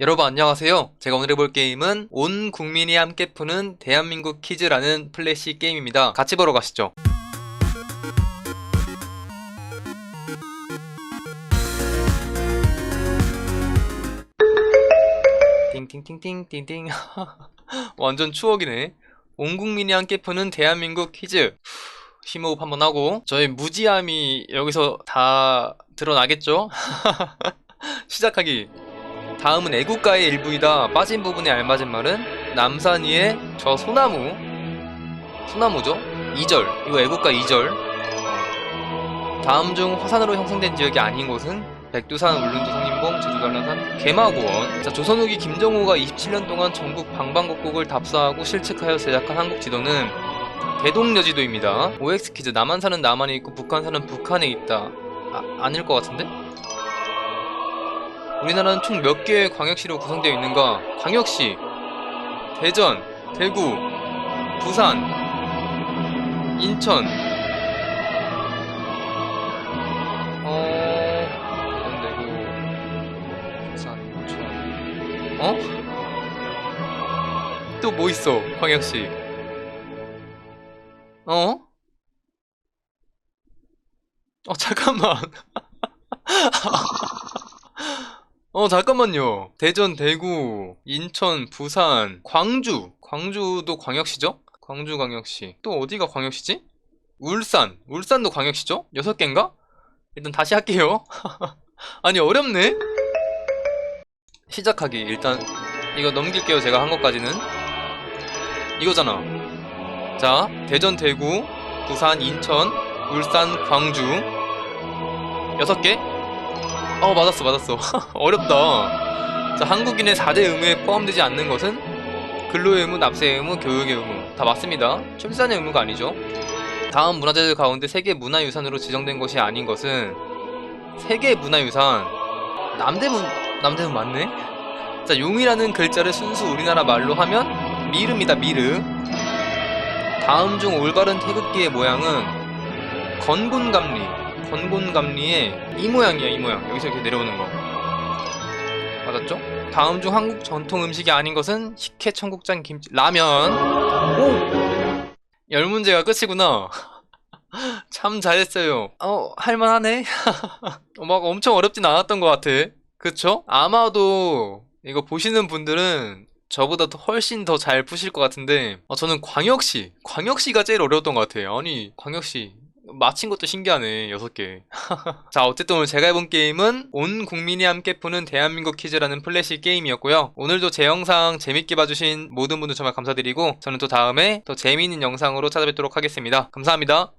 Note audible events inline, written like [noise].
여러분 안녕하세요. 제가 오늘 해볼 게임은 온 국민이 함께 푸는 대한민국 퀴즈라는 플래시 게임입니다. 같이 보러 가시죠. 띵띵띵띵 띵띵 [laughs] 완전 추억이네. 온 국민이 함께 푸는 대한민국 퀴즈. 심호흡 한번 하고 저희 무지함이 여기서 다 드러나겠죠? [laughs] 시작하기 다음은 애국가의 일부이다. 빠진 부분에 알맞은 말은 남산 위에 저 소나무. 소나무죠? 2절. 이거 애국가 2절. 다음 중 화산으로 형성된 지역이 아닌 곳은 백두산, 울릉도, 성림봉, 제주도 한라산, 개마고원. 자, 조선 후기 김정호가 27년 동안 전국 방방곡곡을 답사하고 실측하여 제작한 한국 지도는 대동여지도입니다. OX 퀴즈. 남한산은 남한에 있고 북한산은 북한에 있다. 아, 아닐 것 같은데? 우리나라는 총 몇 개의 광역시로 구성되어 있는가? 광역시, 대전, 대구, 부산, 인천, 어, 대전, 대구, 부산, 인천, 어? 또 뭐 있어, 광역시? 어? 어, 잠깐만. [laughs] 어, 잠깐만요. 대전, 대구, 인천, 부산, 광주. 광주도 광역시죠? 광주 광역시. 또 어디가 광역시지? 울산. 울산도 광역시죠? 여섯 개인가? 일단 다시 할게요. [laughs] 아니, 어렵네? 시작하기. 일단, 이거 넘길게요. 제가 한 것까지는. 이거잖아. 자, 대전, 대구, 부산, 인천, 울산, 광주. 여섯 개? 어 맞았어 맞았어. [laughs] 어렵다. 자 한국인의 4대 의무에 포함되지 않는 것은 근로의 의무, 납세의 의무, 교육의 의무. 다 맞습니다. 출산의 의무가 아니죠. 다음 문화재들 가운데 세계 문화유산으로 지정된 것이 아닌 것은 세계 문화유산. 남대문 남대문 맞네? 자 용이라는 글자를 순수 우리나라 말로 하면 미르입니다 미르. 다음 중 올바른 태극기의 모양은 건곤감리 건곤감리의 이 모양이야 이 모양. 여기서 이렇게 내려오는 거. 맞았죠? 다음 중 한국 전통 음식이 아닌 것은 식혜 청국장 김치 라면. 오! 열 문제가 끝이구나. [laughs] 참 잘했어요. 어 할만하네. 어, [laughs] 막 엄청 어렵진 않았던 것 같아. 그쵸? 아마도 이거 보시는 분들은 저보다 더 훨씬 더 잘 푸실 것 같은데 어, 저는 광역시. 광역시가 제일 어려웠던 것 같아요 아니 광역시 맞힌 것도 신기하네 여섯 개. [laughs] 자 어쨌든 오늘 제가 해본 게임은 온 국민이 함께 푸는 대한민국 퀴즈라는 플래시 게임이었고요. 오늘도 제 영상 재밌게 봐주신 모든 분들 정말 감사드리고 저는 또 다음에 더 재미있는 영상으로 찾아뵙도록 하겠습니다. 감사합니다.